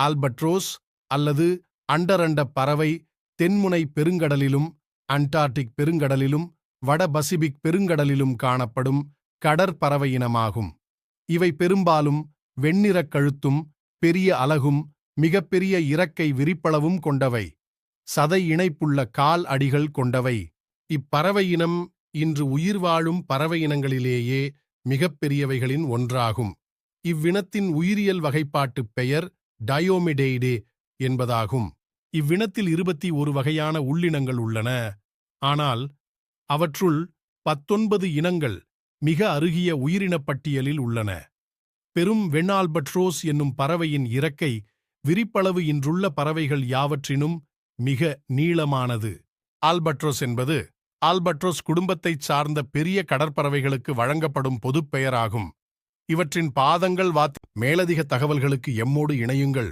ஆல்பட்ரோஸ் அல்லது அண்டரண்ட பறவை தென்முனை பெருங்கடலிலும் அண்டார்டிக் பெருங்கடலிலும் வட பசிபிக் பெருங்கடலிலும் காணப்படும் கடற்பறவை இனமாகும். இவை பெரும்பாலும் வெண்ணிறக் கழுத்தும் பெரிய அலகும் மிகப்பெரிய இறக்கை விரிப்பளவும் கொண்டவை. சதை இணைப்புள்ள கால் அடிகள் கொண்டவை. இப்பறவை இனம் இன்று உயிர் வாழும் பறவை இனங்களிலேயே மிகப்பெரியவைகளின் ஒன்றாகும். இவ்வினத்தின் உயிரியல் வகைப்பாட்டுப் பெயர் டயோமிடெய்டே என்பதாகும். இவ்வினத்தில் இருபத்தி ஒரு வகையான உள்ளினங்கள் உள்ளன. ஆனால் அவற்றுள் பத்தொன்பது இனங்கள் மிக அருகிய உயிரினப் பட்டியலில் உள்ளன. பெரும் வெண்ணால்பட்ரோஸ் என்னும் பறவையின் இறக்கை விரிப்பளவு இன்றுள்ள பறவைகள் யாவற்றினும் மிக நீளமானது. ஆல்பட்ரோஸ் என்பது ஆல்பட்ரோஸ் குடும்பத்தைச் சார்ந்த பெரிய கடற்பறவைகளுக்கு வழங்கப்படும் பொதுப் பெயராகும் இவற்றின் பாதங்கள் வாத்தி மேலதிக தகவல்களுக்கு எம்மோடு இணையுங்கள்.